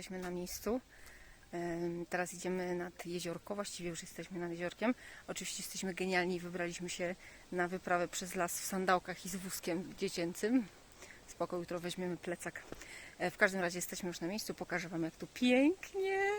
jesteśmy na miejscu. Teraz idziemy nad jeziorko, właściwie już jesteśmy nad jeziorkiem. Oczywiście jesteśmy genialni i wybraliśmy się na wyprawę przez las w sandałkach i z wózkiem dziecięcym. Spoko, jutro weźmiemy plecak. E, W każdym razie jesteśmy już na miejscu, pokażę Wam jak tu pięknie.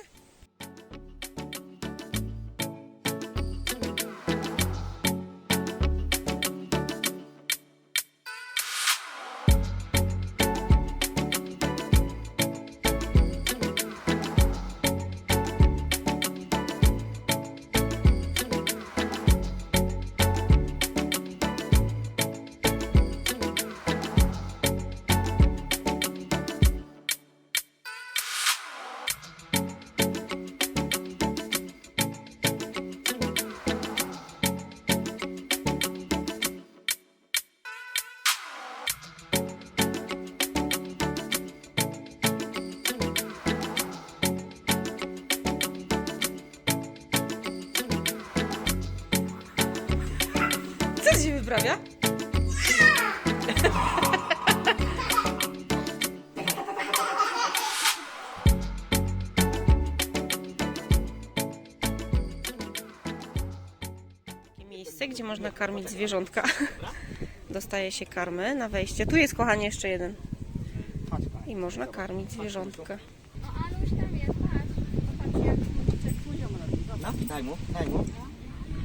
Się wyprawia? Miejsce, gdzie można karmić zwierzątka. Dostaje się karmę na wejście. Tu jest, kochanie, jeszcze jeden. I można karmić zwierzątka. No, daj mu, daj mu.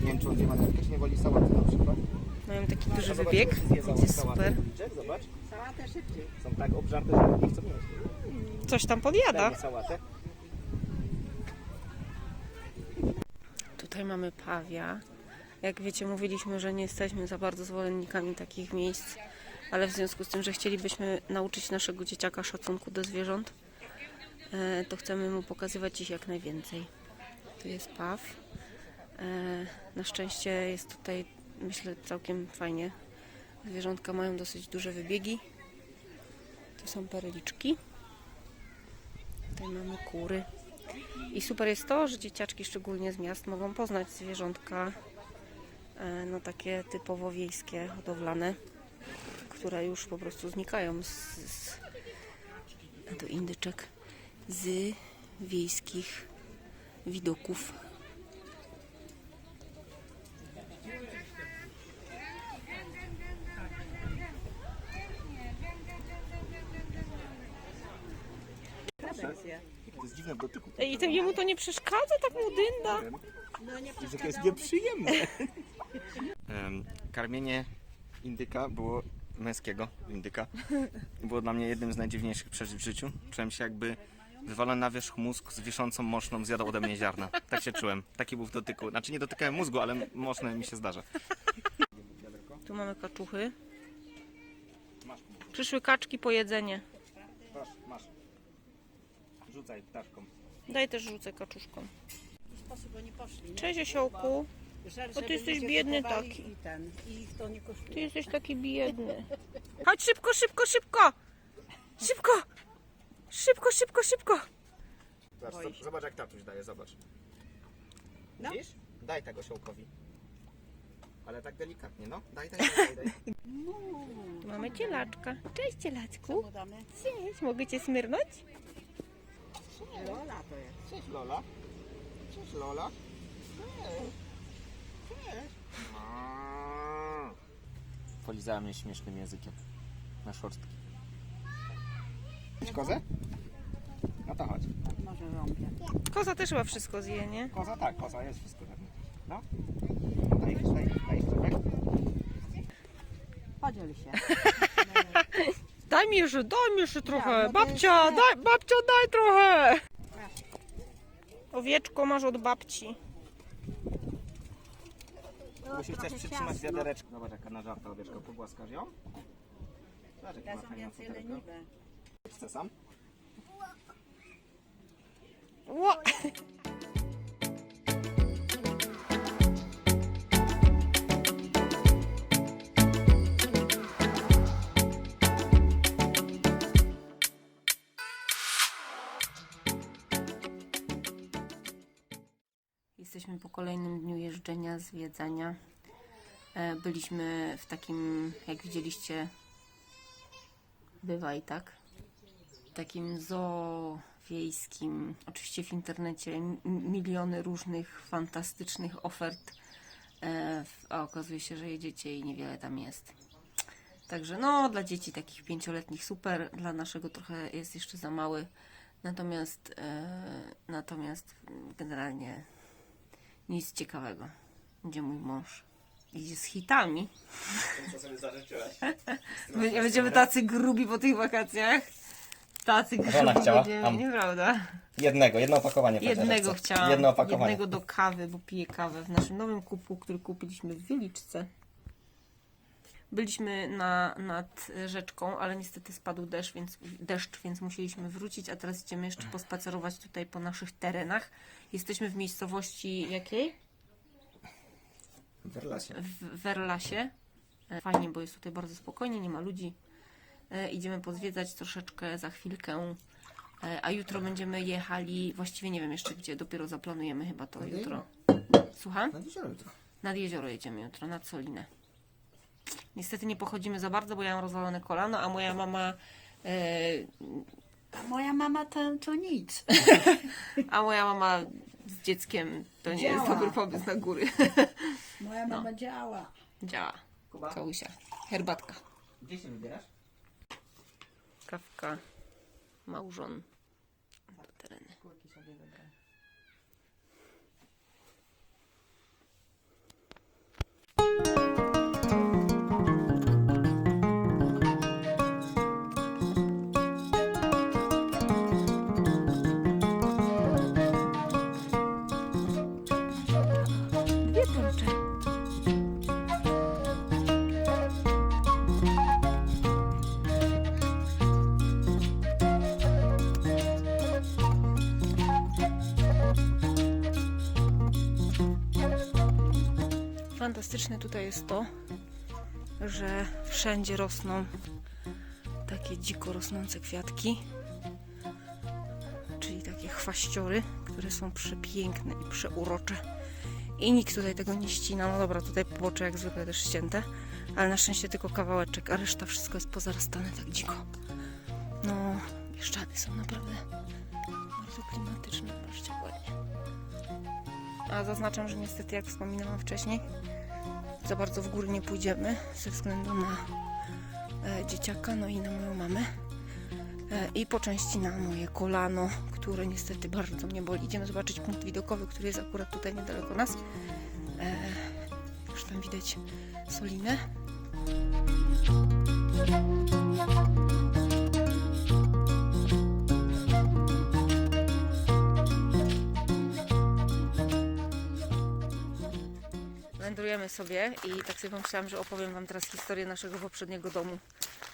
Nie wiem, czy on zje marchewkę, czy nie woli sałaty na przykład. Mają taki duży Zobacz, wybieg, jest super. Zobacz, Sałatę szybciej. są tak obżarte, że nie chcą jeść. Coś tam podjada. Tutaj mamy pawia. Jak wiecie, mówiliśmy, że nie jesteśmy za bardzo zwolennikami takich miejsc, ale w związku z tym, że chcielibyśmy nauczyć naszego dzieciaka szacunku do zwierząt, e, to chcemy mu pokazywać ich jak najwięcej. Tu jest paw. E, Na szczęście jest tutaj, myślę, całkiem fajnie. Zwierzątka mają dosyć duże wybiegi. Tu są perliczki. Tutaj mamy kury. I super jest to, że dzieciaczki, szczególnie z miast, mogą poznać zwierzątka e, no takie typowo wiejskie, hodowlane, które już po prostu znikają z, z to indyczek z wiejskich widoków. To jest dziwne w dotyku. Ej, I to jemu to nie przeszkadza, tak mu dynda. No nie Że to jest nieprzyjemne. Karmienie indyka było męskiego indyka. Było dla mnie jednym z najdziwniejszych przeżyć w życiu. Czułem się jakby wywalony na wierzch mózg z wiszącą moszną zjadał ode mnie ziarna. Tak się czułem. Taki był w dotyku. Znaczy nie dotykałem mózgu, ale moszne mi się zdarza. Tu mamy kaczuchy. Przyszły kaczki po jedzenie. Rzucaj ptaszką. Daj też rzucę kaczuszkom. sposób oni poszli. nie? Cześć osiołku. Że- ty żeby jesteś ludzie biedny kupowali taki. I, ten, I ich to nie Ty jesteś taki biedny. Chodź szybko, szybko, szybko! Szybko! Szybko, szybko, szybko! Zobacz, się. zobacz jak tatuś daje, zobacz. No. Widzisz? Daj tego siołkowi. Ale tak delikatnie, no. Daj, daj, daj, daj. Mamy cielaczka. Cześć cielaczku. Co damy? Cześć, mogę cię smyrnąć? Lola to jest. Cześć Lola. Cześć Lola. Cześć. Cześć. Polizała mnie śmiesznym językiem. Na szorstki. Chcesz kozę? No to chodź. Może rąbie. Koza też chyba wszystko zje, nie? Koza tak, koza jest wszystko pewnie. No. Daj, daj, daj trochę. Podziel się. Daj mi jeszcze, daj mi jeszcze trochę. Ja, no to babcia, jest- daj, babcia, daj trochę. Owieczko masz od babci. Musisz też przytrzymać wiadereczko. Zobacz jaka nażarta owieczka. Pogłaskasz ją? Zobacz jaka Ja ma są fajną więcej futerkę. leniwe. Chcę sam? Ło. Po kolejnym dniu jeżdżenia, zwiedzania. E, Byliśmy w takim, jak widzieliście, bywaj, tak? Takim zoo wiejskim. Oczywiście w internecie miliony różnych fantastycznych ofert, e, a okazuje się, że jedziecie i niewiele tam jest. Także no, dla dzieci takich pięcioletnich super, dla naszego trochę jest jeszcze za mały. Natomiast, e, natomiast generalnie nic ciekawego. Gdzie mój mąż idzie z hitami. Co sobie zażyczyłaś? My- Będziemy tacy grubi po tych wakacjach. Tacy grubi Żona chciała? będziemy, Am. nieprawda? Jednego, jedno opakowanie. Jednego chciałam. Jedno opakowanie. Jednego do kawy, bo piję kawę w naszym nowym kupu, który kupiliśmy w Wieliczce. Byliśmy na, nad rzeczką, ale niestety spadł deszcz więc, deszcz, więc musieliśmy wrócić, a teraz idziemy jeszcze pospacerować tutaj po naszych terenach. Jesteśmy w miejscowości jakiej? W Werlasie. w Werlasie. E, Fajnie, bo jest tutaj bardzo spokojnie, nie ma ludzi. E, Idziemy pozwiedzać troszeczkę za chwilkę. E, A jutro będziemy jechali, właściwie nie wiem jeszcze gdzie, dopiero zaplanujemy chyba to jutro. Słucham? Na jezioro jutro. Nad jezioro jedziemy jutro, nad Solinę. Niestety nie pochodzimy za bardzo, bo ja mam rozwalone kolano, a moja mama e, A moja mama to, to nic. a moja mama z dzieckiem to nie jest Działa. dobry pomysł na góry. Moja mama działa. Działa. Kuba, Kałusia. Herbatka. gdzie się wybierasz? Kawka, małżon, Fantastyczne tutaj jest to, że wszędzie rosną takie dziko rosnące kwiatki, czyli takie chwaściory, które są przepiękne i przeurocze. I nikt tutaj tego nie ścina. No dobra, tutaj pobocze jak zwykle też ścięte, ale na szczęście tylko kawałeczek, a reszta wszystko jest pozarastane tak dziko. No, Bieszczady są naprawdę bardzo klimatyczne, patrzcie ładnie. A zaznaczam, że niestety, jak wspominałam wcześniej, za bardzo w góry nie pójdziemy ze względu na e, dzieciaka, no i na moją mamę. E, I po części na moje kolano, które niestety bardzo mnie boli. Idziemy zobaczyć punkt widokowy, który jest akurat tutaj niedaleko nas. E, już tam widać Solinę. Sobie i tak sobie pomyślałam, że opowiem Wam teraz historię naszego poprzedniego domu.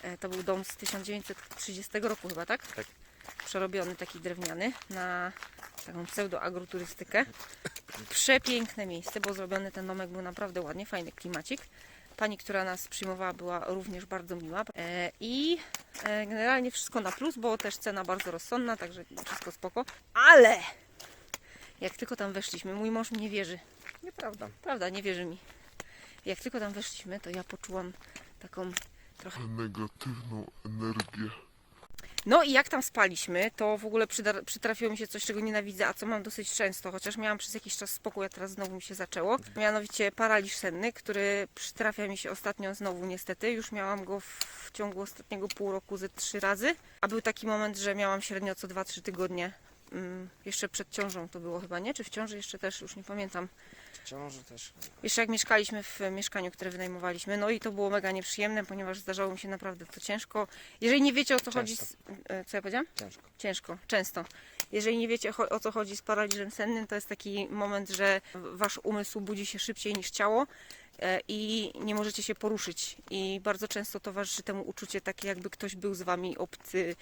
E, To był dom z 1930 roku chyba, tak? Tak. Przerobiony taki drewniany na taką pseudo-agroturystykę. Przepiękne miejsce, bo zrobiony ten domek był naprawdę ładnie, fajny klimacik. Pani, która nas przyjmowała, była również bardzo miła. E, I e, generalnie wszystko na plus, bo też cena bardzo rozsądna, także wszystko spoko. Ale jak tylko tam weszliśmy, mój mąż mi nie wierzy. Nieprawda. Prawda, nie wierzy mi. Jak tylko tam weszliśmy, to ja poczułam taką trochę. negatywną energię. No i jak tam spaliśmy, to w ogóle przytrafiło mi się coś, czego nienawidzę, a co mam dosyć często, chociaż miałam przez jakiś czas spokój, a teraz znowu mi się zaczęło. Mianowicie paraliż senny, który przytrafia mi się ostatnio znowu niestety. Już miałam go w, w ciągu ostatniego pół roku ze trzy razy, a był taki moment, że miałam średnio co 2-3 tygodnie. Mm, jeszcze przed ciążą to było chyba, nie? Czy w ciąży jeszcze też, już nie pamiętam. W ciąży też. Jeszcze jak mieszkaliśmy w mieszkaniu, które wynajmowaliśmy, no i to było mega nieprzyjemne, ponieważ zdarzało mi się naprawdę to ciężko. Jeżeli nie wiecie o co chodzi. Z, e, co ja powiedziałam? Ciężko. Ciężko, często. Jeżeli nie wiecie o co chodzi z paraliżem sennym, to jest taki moment, że wasz umysł budzi się szybciej niż ciało e, i nie możecie się poruszyć. I bardzo często towarzyszy temu uczucie takie, jakby ktoś był z wami obcy.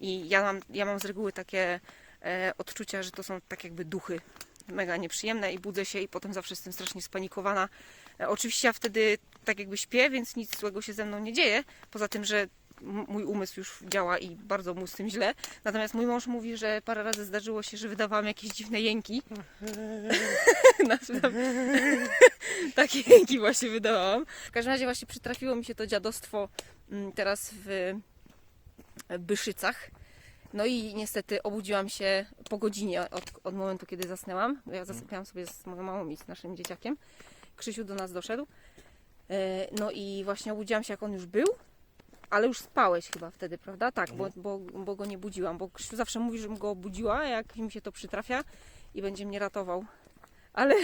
I ja mam, ja mam z reguły takie e, odczucia, że to są tak jakby duchy mega nieprzyjemne i budzę się i potem zawsze jestem strasznie spanikowana. E, Oczywiście ja wtedy tak jakby śpię, więc nic złego się ze mną nie dzieje, poza tym, że mój umysł już działa i bardzo mu z tym źle. Natomiast mój mąż mówi, że parę razy zdarzyło się, że wydawałam jakieś dziwne jęki. Takie jęki właśnie wydawałam. W każdym razie właśnie przytrafiło mi się to dziadostwo mm, teraz w Byszycach. No i niestety obudziłam się po godzinie od, od momentu, kiedy zasnęłam. Ja zasypiałam sobie z moją mamą i z naszym dzieciakiem. Krzysiu do nas doszedł. E, No i właśnie obudziłam się, jak on już był. Ale już spałeś chyba wtedy, prawda? Tak, bo, bo, bo go nie budziłam. Bo Krzysiu zawsze mówi, żebym go obudziła, jak mi się to przytrafia i będzie mnie ratował. Ale,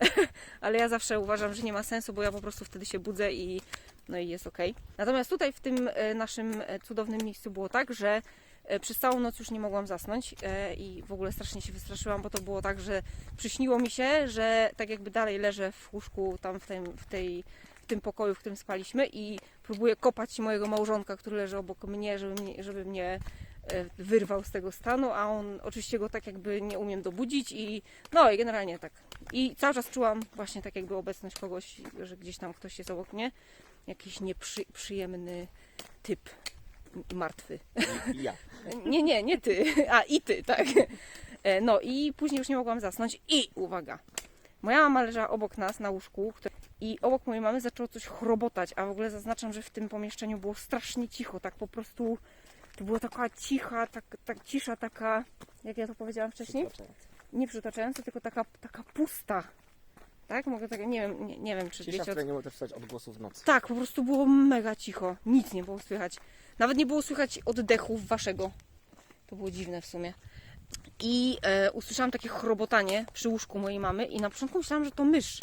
ale ja zawsze uważam, że nie ma sensu, bo ja po prostu wtedy się budzę i no i jest ok. Natomiast tutaj w tym e, naszym e, cudownym miejscu było tak, że przez całą noc już nie mogłam zasnąć e, i w ogóle strasznie się wystraszyłam, bo to było tak, że przyśniło mi się, że tak jakby dalej leżę w łóżku tam w, tym, w, tej, w tym pokoju, w którym spaliśmy i próbuję kopać mojego małżonka, który leży obok mnie, żeby mnie, żeby mnie e, wyrwał z tego stanu, a on oczywiście go tak jakby nie umiem dobudzić i no i generalnie tak. I cały czas czułam właśnie tak jakby obecność kogoś, że gdzieś tam ktoś jest obok mnie. Jakiś nieprzyjemny typ martwy. Ja. Nie, nie, nie ty, a i ty, tak. E, No i później już nie mogłam zasnąć i uwaga, moja mama leżała obok nas na łóżku i obok mojej mamy zaczęło coś chrobotać, a w ogóle zaznaczam, że w tym pomieszczeniu było strasznie cicho, tak po prostu to była taka cicha, tak, tak cisza taka, jak ja to powiedziałam wcześniej, nie przytaczająca, tylko taka, taka pusta. Tak? Mogę tak, nie wiem, nie, nie wiem, czy Cisza, w wiecie o której nie mogę też słyszeć odgłosów w nocy. tak, po prostu było mega cicho. Nic nie było słychać. Nawet nie było słychać oddechów waszego. To było dziwne w sumie. I e, usłyszałam takie chrobotanie przy łóżku mojej mamy i na początku myślałam, że to mysz.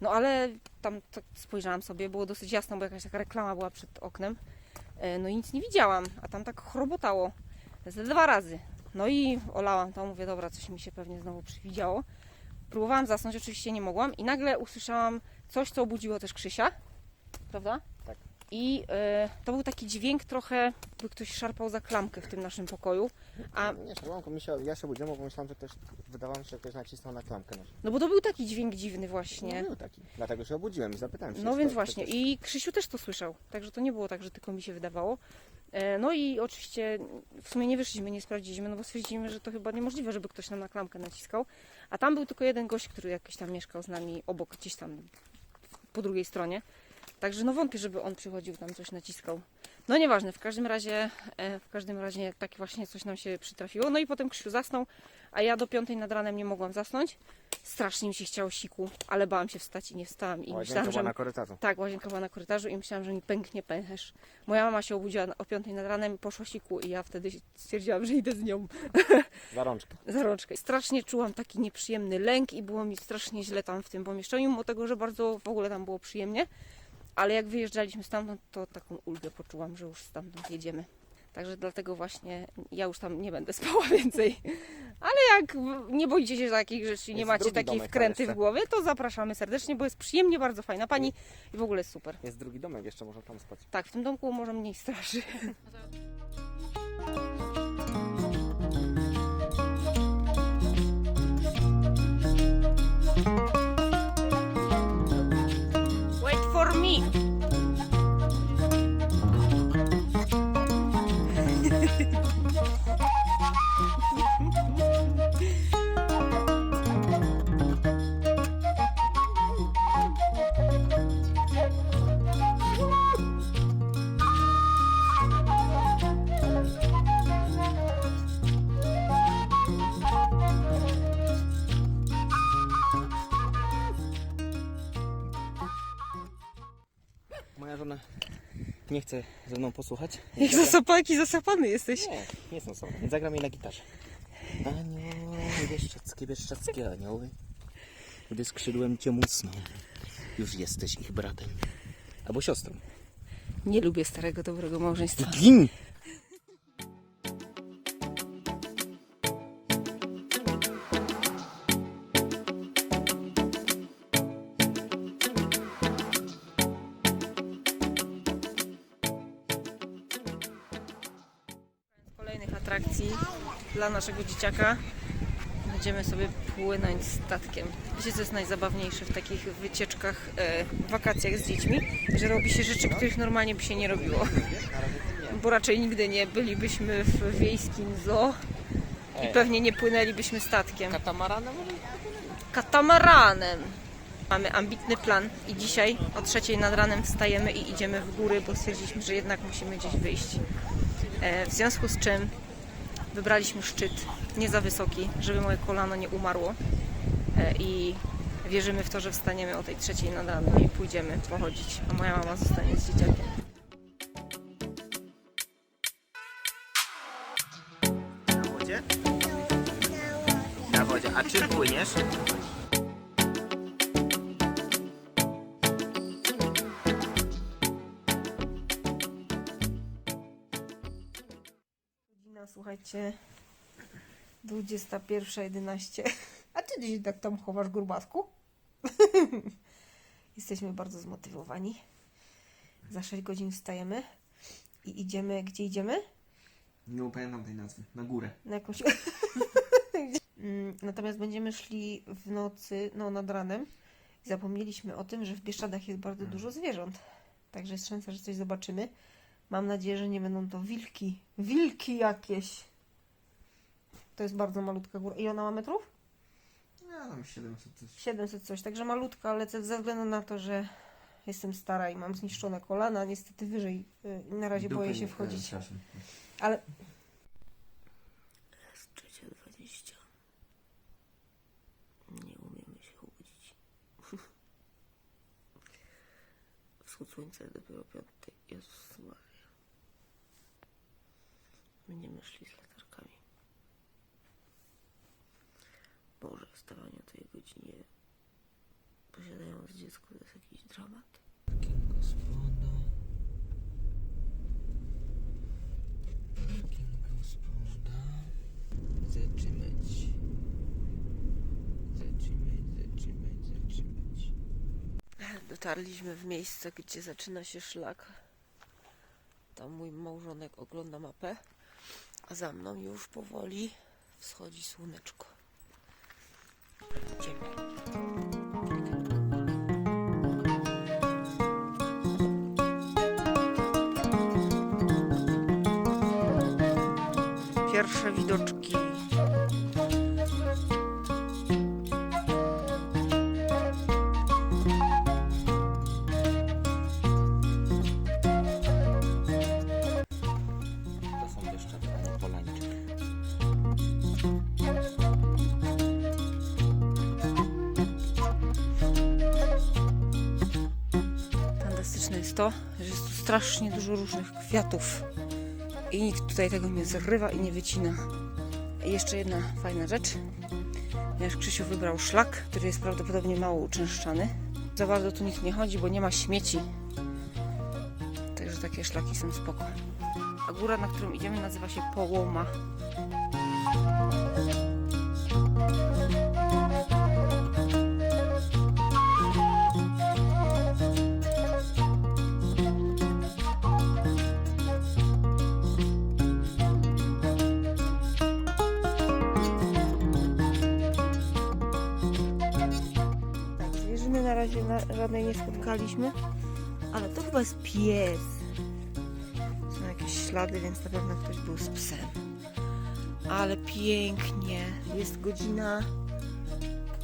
No ale tam tak spojrzałam sobie, było dosyć jasno, bo jakaś taka reklama była przed oknem. E, no i nic nie widziałam, a tam tak chrobotało. Ze dwa razy. No i olałam to, mówię, dobra, coś mi się pewnie znowu przywidziało. Próbowałam zasnąć, oczywiście nie mogłam i nagle usłyszałam coś, co obudziło też Krzysia, prawda? I e, to był taki dźwięk trochę, by ktoś szarpał za klamkę w tym naszym pokoju. A Nie, szarłamko, mi się, ja się budziłem, bo myślałem, że ktoś, wydawało mi się, że ktoś nacisnął na klamkę. naszą. no bo to był taki dźwięk dziwny właśnie. No, był taki. Dlatego się obudziłem i zapytałem się. No czy więc to- właśnie. czy I Krzysiu też to słyszał. Także to nie było tak, że tylko mi się wydawało. E, No i oczywiście w sumie nie wyszliśmy, nie sprawdziliśmy, no bo stwierdziliśmy, że to chyba niemożliwe, żeby ktoś nam na klamkę naciskał. A tam był tylko jeden gość, który jakiś tam mieszkał z nami obok, gdzieś tam po drugiej stronie. Także no wątpię, żeby on przychodził tam coś naciskał. No nieważne, w każdym razie, e, w każdym razie takie właśnie coś nam się przytrafiło. No i potem Krzysiu zasnął, a ja do piątej nad ranem nie mogłam zasnąć. Strasznie mi się chciało siku, ale bałam się wstać i nie wstałam. I Łazienka myślałam, była że na korytarzu. tak, łazienka była na korytarzu i myślałam, że mi pęknie pęcherz. Moja mama się obudziła o 5 nad ranem i poszła siku i ja wtedy stwierdziłam, że idę z nią Za rączkę. za rączkę. Strasznie czułam taki nieprzyjemny lęk i było mi strasznie źle tam w tym pomieszczeniu, mimo tego, że bardzo w ogóle tam było przyjemnie. Ale jak wyjeżdżaliśmy stamtąd, to taką ulgę poczułam, że już stamtąd jedziemy. Także dlatego właśnie ja już tam nie będę spała więcej. Ale jak nie boicie się takich rzeczy, nie Jest macie takiej wkręty w głowie, to zapraszamy serdecznie, bo jest przyjemnie, bardzo fajna pani i w ogóle jest super. Jest drugi domek, jeszcze można tam spać. Tak, w tym domku może mniej straży. nie chce ze mną posłuchać. Jak zasapa, jaki zasapany jesteś. Nie, nie są. Więc zagram jej na gitarze. Anioły bieszczackie, bieszczackie anioły, gdy skrzydłem cię mocno, już jesteś ich bratem. Albo siostrą. Nie lubię starego, dobrego małżeństwa. Gin! Atrakcji dla naszego dzieciaka. Będziemy sobie płynąć statkiem. Wiecie, co jest najzabawniejsze w takich wycieczkach, e, wakacjach z dziećmi? Że robi się rzeczy, których normalnie by się nie robiło. Bo raczej nigdy nie bylibyśmy w wiejskim zoo i pewnie nie płynęlibyśmy statkiem. Katamaranem? Katamaranem! Mamy ambitny plan i dzisiaj o trzeciej nad ranem wstajemy i idziemy w góry, bo stwierdziliśmy, że jednak musimy gdzieś wyjść. E, w związku z czym Wybraliśmy szczyt nie za wysoki, żeby moje kolano nie umarło. E, I wierzymy w to, że wstaniemy o tej trzeciej nad ranem i pójdziemy pochodzić, a moja mama zostanie z dzieciakiem. Na wodzie? Na wodzie. A czy płyniesz? Słuchajcie, 21.11. A ty gdzieś tak tam chowasz grubasku? Jesteśmy bardzo zmotywowani. Za 6 godzin wstajemy i idziemy. Gdzie idziemy? Nie pamiętam tej nazwy. Na górę. Na jakąś. Mm, Natomiast będziemy szli w nocy, no nad ranem. Zapomnieliśmy o tym, że w Bieszczadach jest bardzo dużo zwierząt. Także jest szansa, że coś zobaczymy. Mam nadzieję, że nie będą to wilki. Wilki jakieś. To jest bardzo malutka góra. I ona ma metrów? Ja tam 700 coś. 700 coś. Także malutka, ale ze względu na to, że jestem stara i mam zniszczone kolana, niestety wyżej y, na razie boję się wchodzić. Ale. Jest trzecia dwadzieścia. Nie umiemy się obudzić. Wschód słońca jest dopiero piąty. Jezus Maria. Będziemy szli z latarkami. Boże, wstawanie o tej godzinie posiadając dziecko to jest jakiś dramat. Gospoda. Gospoda. Dotarliśmy w miejsce, gdzie zaczyna się szlak. Tam mój małżonek ogląda mapę, a za mną już powoli wschodzi słoneczko. Idziemy. Pierwsze widoczki. To, że jest tu strasznie dużo różnych kwiatów i nikt tutaj tego nie zrywa i nie wycina. I jeszcze jedna fajna rzecz. Ponieważ Krzysiu wybrał szlak, który jest prawdopodobnie mało uczęszczany. Za bardzo tu nikt nie chodzi, bo nie ma śmieci. Także takie szlaki są spoko. A góra, na którą idziemy, nazywa się Połoma. Razie na żadnej nie spotkaliśmy, ale to chyba jest pies. Są jakieś ślady, więc na pewno ktoś był z psem. Ale pięknie. Jest godzina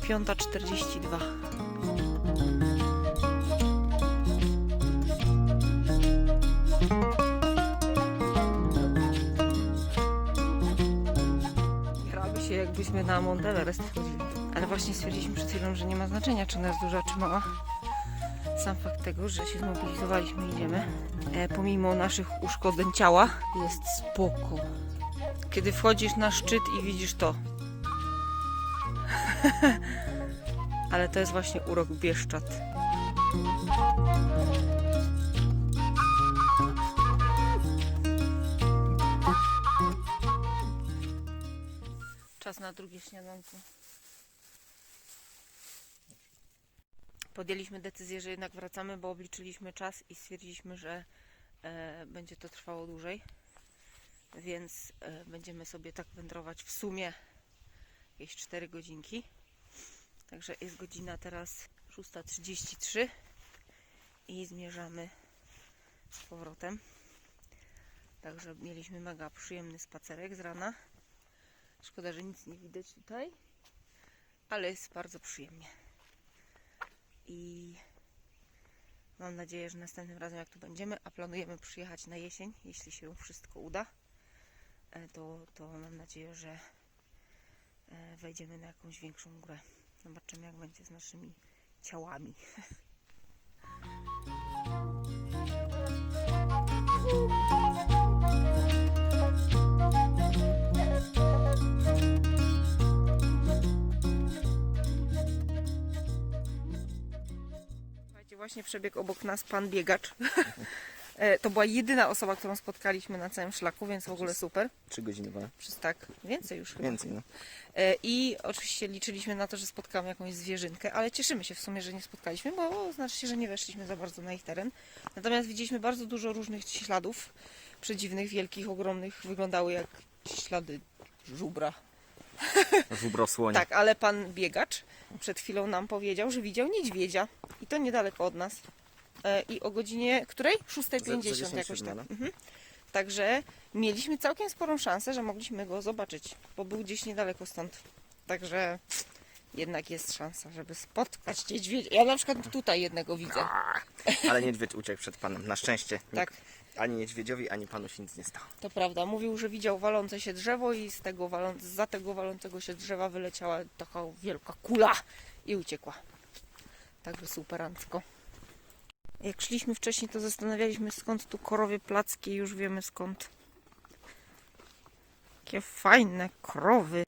5.42. Graby się jakbyśmy na Mount właśnie stwierdziliśmy przed chwilą, że nie ma znaczenia, czy ona jest duża, czy mała. Sam fakt tego, że się zmobilizowaliśmy i idziemy, e, pomimo naszych uszkodzeń ciała, jest spoko. Kiedy wchodzisz na szczyt i widzisz to. Ale to jest właśnie urok Bieszczad. Czas na drugie śniadanko. Podjęliśmy decyzję, że jednak wracamy, bo obliczyliśmy czas i stwierdziliśmy, że e, będzie to trwało dłużej. Więc e, będziemy sobie tak wędrować w sumie jakieś 4 godzinki. Także jest godzina teraz 6.33 i zmierzamy z powrotem. Także mieliśmy mega przyjemny spacerek z rana. Szkoda, że nic nie widać tutaj, ale jest bardzo przyjemnie. I mam nadzieję, że następnym razem jak tu będziemy, a planujemy przyjechać na jesień, jeśli się wszystko uda, e, to, to mam nadzieję, że e, wejdziemy na jakąś większą górę. Zobaczymy, jak będzie z naszymi ciałami. właśnie przebiegł obok nas pan biegacz. E, To była jedyna osoba, którą spotkaliśmy na całym szlaku, więc w ogóle super. Trzy godziny. Przez tak więcej już chyba. Więcej, no. E, I oczywiście liczyliśmy na to, że spotkamy jakąś zwierzynkę, ale cieszymy się w sumie, że nie spotkaliśmy, bo znaczy się, że nie weszliśmy za bardzo na ich teren. Natomiast widzieliśmy bardzo dużo różnych śladów przedziwnych, wielkich, ogromnych. Wyglądały jak ślady żubra. Żubro słonia. Tak, ale pan biegacz przed chwilą nam powiedział, że widział niedźwiedzia. I to niedaleko od nas. E, I o godzinie której? 6.50 Za- za jakoś 10:07, tak. no. Mhm. Także mieliśmy całkiem sporą szansę, że mogliśmy go zobaczyć, bo był gdzieś niedaleko stąd. Także jednak jest szansa, żeby spotkać niedźwiedzia. Ja na przykład tutaj jednego widzę. Ale niedźwiedź uciekł przed panem. Na szczęście. Tak, Ani niedźwiedziowi, ani panu się nic nie stało. to prawda. Mówił, że widział walące się drzewo i z tego walą... za tego walącego się drzewa wyleciała taka wielka kula i uciekła. Także superancko. Jak szliśmy wcześniej, to zastanawialiśmy skąd tu korowie placki. Już wiemy skąd. Jakie fajne krowy.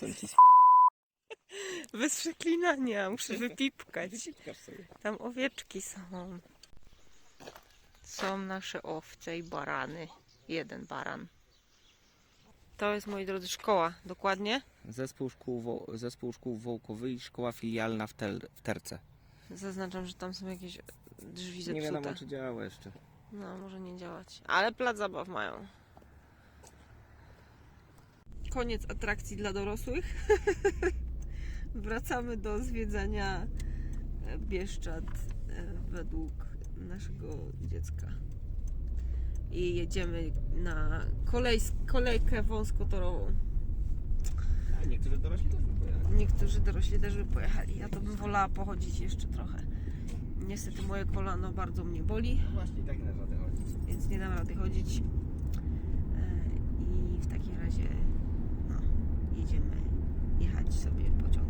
Kontent jest Bez przeklinania, muszę wypipkać. sobie. Tam owieczki są. Są nasze owce i barany. Jeden baran. To jest, moi drodzy, szkoła. Dokładnie. Zespół szkół, Wo- zespół szkół Wołkowy i szkoła filialna w, tel, w Terce. Zaznaczam, że tam są jakieś drzwi zepsute. Nie wiadomo, czy działa jeszcze. No, może nie działać. Ale plac zabaw mają. Koniec atrakcji dla dorosłych. Wracamy do zwiedzania e, Bieszczad e, według naszego dziecka. I jedziemy na kolej, kolejkę wąskotorową. A niektórzy dorośli też wypowiadają. Niektórzy dorośli też by pojechali. Ja to bym wolała pochodzić jeszcze trochę. Niestety moje kolano bardzo mnie boli. Właśnie, tak nie da rady chodzić. więc nie dam rady chodzić. E, I w takim razie jedziemy jechać sobie pociągiem